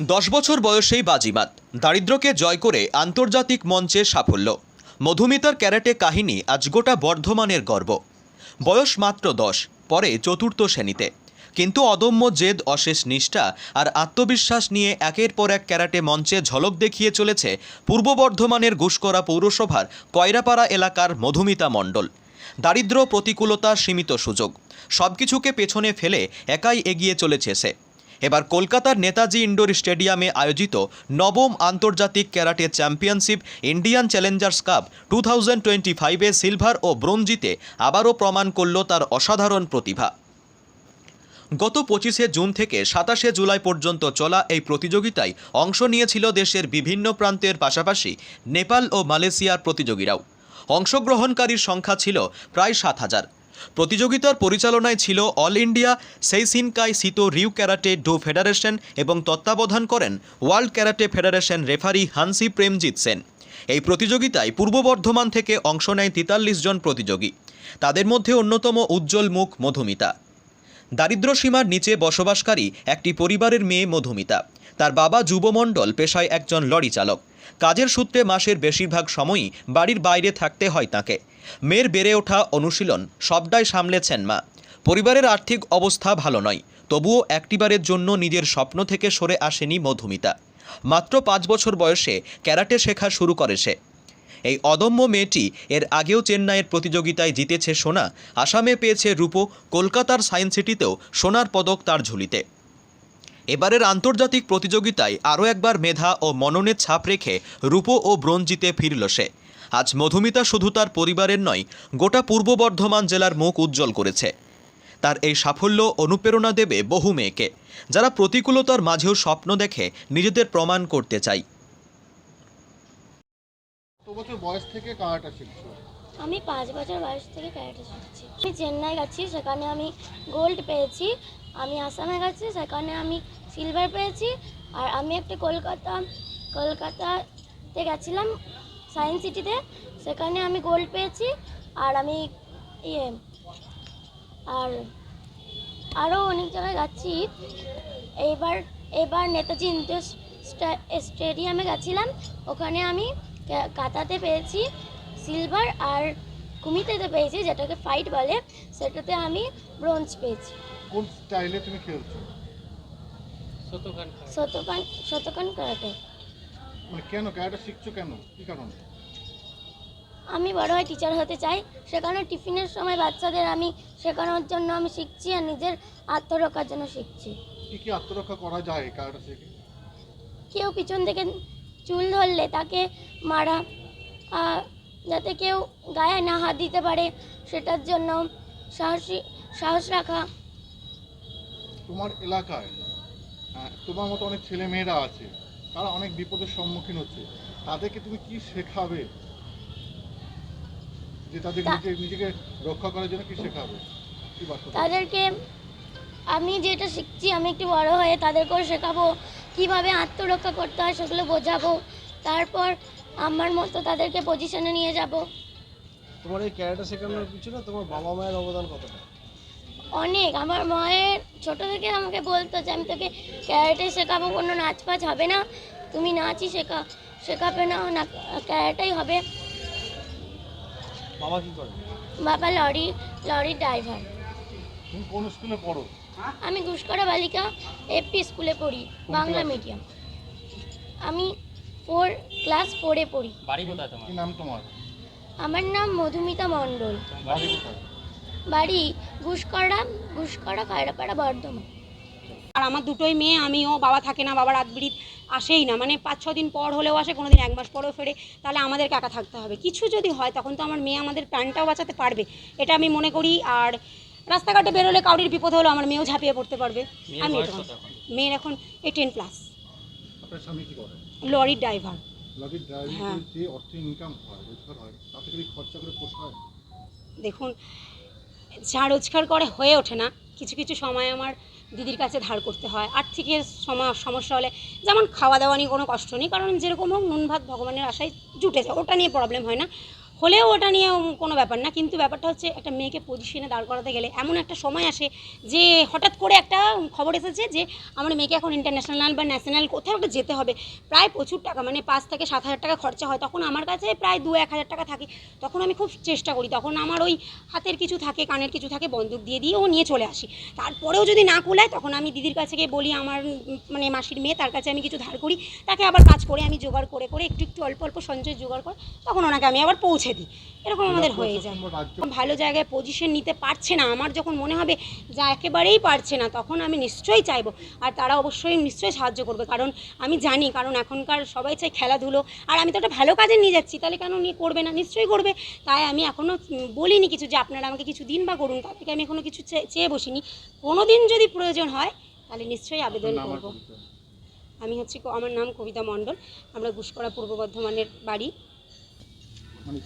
দশ বছর বয়সেই বাজিমাত। দারিদ্র্যকে জয় করে আন্তর্জাতিক মঞ্চে সাফল্য। মধুমিতার ক্যারাটে কাহিনী আজ গোটা বর্ধমানের গর্ব। বয়স মাত্র দশ, পরে চতুর্থ শ্রেণীতে। কিন্তু অদম্য জেদ, অশেষ নিষ্ঠা আর আত্মবিশ্বাস নিয়ে একের পর এক ক্যারাটে মঞ্চে ঝলক দেখিয়ে চলেছে পূর্ব বর্ধমানের ঘুষকরা পৌরসভার কয়রাপাড়া এলাকার মধুমিতা মণ্ডল। দারিদ্র্য প্রতিকূলতা সীমিত সুযোগ। সবকিছুকে পেছনে ফেলে একাই এগিয়ে চলেছে সে। এবার কলকাতার নেতাজি ইন্ডোর স্টেডিয়ামে আয়োজিত নবম আন্তর্জাতিক karate championship, Indian challengers cup two thousand twenty ফাইভে সিলভার ও ব্রোঞ্জ জিতে আবারও প্রমাণ করল তার অসাধারণ প্রতিভা। গত পঁচিশে জুন থেকে সাতাশে জুলাই পর্যন্ত চলা এই প্রতিযোগিতায় অংশ নিয়েছিল দেশের বিভিন্ন প্রান্তের পাশাপাশি নেপাল ও মালয়েশিয়ার প্রতিযোগীরাও। অংশগ্রহণকারীর সংখ্যা ছিল প্রায় সাত হাজার। প্রতিযোগিতার পরিচালনায় ছিল অল ইন্ডিয়া সেইসিনকাই সিতো রিউ ক্যারাটে ডো ফেডারেশন এবং তত্ত্বাবধান করেন world karate federation referee hanshi Premjit Sen. এই প্রতিযোগিতায় পূর্ব বর্ধমান থেকে অংশ নেয় তেতাল্লিশ জন প্রতিযোগী। তাদের মধ্যে অন্যতম উজ্জ্বল মুখ মধুমিতা। দারিদ্র সীমার নিচে বসবাসকারী একটি পরিবারের মেয়ে মধুমিতা। তার বাবা যুবমণ্ডল পেশায় একজন লরি চালক কাজের সূত্রে মাসের বেশিরভাগ সময়ই বাড়ির বাইরে থাকতে হয় তাকে। মেয়ের বেড়ে ওঠা অনুশীলন সবটাই সামলেছেন মা। পরিবারের আর্থিক অবস্থা ভালো নয়, তবুও একটিবারের জন্য নিজের স্বপ্ন থেকে সরে আসেনি মধুমিতা। মাত্র পাঁচ বছর বয়সে ক্যারাটে শেখা শুরু করে সে। এই অদম্য মেয়েটি এর আগেও চেন্নাইয়ের প্রতিযোগিতায় জিতেছে সোনা, আসামে পেয়েছে রূপো, কলকাতার সায়েন্স সিটিতেও সোনার পদক তার ঝুলিতে। এবারের আন্তর্জাতিক প্রতিযোগিতায় আরও একবার মেধা ও মননের ছাপ রেখে রূপো ও ব্রোঞ্জ জিতে ফিরল সে। আজ মধুমিতা শুধু তার পরিবারের নয় গোটা পূর্ব বর্ধমান জেলার মুখ উজ্জ্বল করেছে। তার এই সাফল্য অনুপ্রেরণা দেবে বহু মেয়েকে যারা প্রতিকূলতার মাঝেও স্বপ্ন দেখে নিজেদের প্রমাণ করতে চাই বয়স থেকে কারাটা শিখছো? আমি পাঁচ বছর বয়স থেকে ক্যারাটে শিখছি। আমি চেন্নাই গেছি সেখানে আমি গোল্ড পেয়েছি। আমি আসামে গেছি সেখানে আমি সিলভার পেয়েছি। আর আমি একটা কলকাতা, কলকাতাতে গেছিলাম সায়েন্স সিটিতে সেখানে আমি গোল্ড পেয়েছি। আর আমি ইয়ে আর আরও অনেক জায়গায় যাচ্ছি এইবার এবার নেতাজি ইন্ডোর স্টা- স্টেডিয়ামে গেছিলাম। ওখানে আমি কাতাতে পেয়েছি সিলভার আর কুমিতেতে পেয়েছি, যেটাকে ফাইট বলে। সেটাতে আমি ব্রোঞ্জ পেয়েছি। কোন স্টাইলে তুমি খেলছো? Shotokan Shotokan karate. মানে কেন? কারাটা শিখছো কেন? কি কারণ? আমি বড় হয়ে টিচার হতে চাই সেখানে টিফিনের সময় বাচ্চাদের আমি শেখানোর জন্য আমি শিখছি আর নিজের আত্মরক্ষার জন্য শিখছি। কি কি আত্মরক্ষা করা যায় কারাটা শিখে কেউ পিছন থেকে চুল ধরলে তাকে মারা যাতে কেউ গায়ে না হাত দিতে পারে সেটার জন্য সাহসী সাহস রাখা। তোমার এলাকায় তোমার মতো অনেক ছেলে মেয়েরা আছে তারা অনেক বিপদের সম্মুখীন হচ্ছে। তাদেরকে তুমি কি শেখাবে? যে তাদের নিজে নিজেকে রক্ষা করার জন্য কি শেখাবে? কি বার্তা তাদেরকে আমি যেটা শিখছি আমি একটু বড় হয়ে তাদেরকেও শেখাবো কীভাবে আত্মরক্ষা করতে হয় সেগুলো বোঝাবো তারপর আমার মতো তাদেরকে পজিশনে নিয়ে যাব। তোমার এই ক্যারাটে শেখানোর পিছনে তোমার বাবা মায়ের অবদান কতটা? অনেক। আমার মায়ের ছোট থেকে আমাকে বলতো যে আমি তোকে ক্যারেটে শেখাবো কোনো নাচ ফাচ হবে না। তুমি নাচই শেখা শেখাবে না না ক্যারেটাই হবে। বাবা কি করে? বাবা লরি লরির ড্রাইভার। তুমি কোন স্কুলে পড়ো? আমি ঘুষকরা বালিকা এপি স্কুলে পড়ি বাংলা মিডিয়াম। আমি ফোর ক্লাস ফোরে পড়ি। কি নাম তোমার? আমার নাম মধুমিতা মণ্ডল। বাড়ি ঘুষকরা ঘুষকরা খায়রাপাড়া বর্ধমান। আর আমার দুটোই মেয়ে আমিও বাবা থাকে না বাবা রাত বিরিত আসেই না। মানে পাঁচ ছ দিন পর হলেও আসে কোনো দিন এক মাস পরেও ফেরে তাহলে আমাদেরকে একা থাকতে হবে। কিছু যদি হয় তখন তো আমার মেয়ে আমাদের প্রাণটাও বাঁচাতে পারবে। এটা আমি মনে করি আর রাস্তাঘাটে বেরোলে কাউরির বিপদ হলো আমার মেয়েও ঝাঁপিয়ে পড়তে পারবে। আমি এটা মেয়ের এখন এই টেন প্লাস আপনার স্বামী কি করে? লরির ড্রাইভার। হ্যাঁ। হয় হয় দেখুন যা রোজগার করে হয়ে ওঠে না। কিছু কিছু সময় আমার দিদির কাছে ধার করতে হয়। আর্থিকের সমা, সমস্যা হলে যেমন খাওয়া দাওয়া নিয়ে কোনো কষ্ট নেই, কারণ যেরকম হোক নুন ভাত ভগবানের আশায় জুটে যায়, ওটা নিয়ে প্রবলেম হয় না। হলেও ওটা নিয়ে কোনো ব্যাপার না। কিন্তু ব্যাপারটা হচ্ছে একটা মেয়েকে পজিশনে দাঁড় করাতে গেলে এমন একটা সময় আসে যে হঠাৎ করে একটা খবর এসেছে যে আমার মেয়েকে এখন ইন্টারন্যাশনাল বা ন্যাশনাল কোথাও একটা যেতে হবে। প্রায় প্রচুর টাকা মানে পাঁচ থেকে সাত হাজার টাকা খরচা হয়। তখন আমার কাছে প্রায় দু এক হাজার টাকা থাকে। তখন আমি খুব চেষ্টা করি। তখন আমার ওই হাতের কিছু থাকে, কানের কিছু থাকে, বন্দুক দিয়ে দিয়ে ও নিয়ে চলে আসি। তারপরেও যদি না কুলায়, তখন আমি দিদির কাছে গিয়ে বলি, আমার মানে মাসির মেয়ে, তার কাছে আমি কিছু ধার করি। তাকে আবার কাজ করে আমি জোগাড় করে করে একটু একটু অল্প অল্প সঞ্চয় জোগাড় করে। তখন ওনাকে আমি আবার পৌঁছে দিই। এরকম আমাদের হয়ে যায়। ভালো জায়গায় পজিশন নিতে পারছে না আমার যখন মনে হবে যা একেবারেই পারছে না তখন আমি নিশ্চয়ই চাইব আর তারা অবশ্যই নিশ্চয়ই সাহায্য করবে। কারণ আমি জানি কারণ এখনকার সবাই চাই খেলাধুলো আর আমি তো একটা ভালো কাজে নিয়ে যাচ্ছি তাহলে কেন নিয়ে করবে না? নিশ্চয়ই করবে। তাই আমি এখনও বলিনি কিছু যে আপনারা আমাকে কিছু দিন বা করুন তার থেকে আমি এখনও কিছু চেয়ে বসিনি। কোনো দিন যদি প্রয়োজন হয় তাহলে নিশ্চয়ই আবেদন করব। আমি হচ্ছে আমার নাম কবিতা মণ্ডল। আমরা ঘুষকরা পূর্ব বর্ধমানের বাড়ি। মানে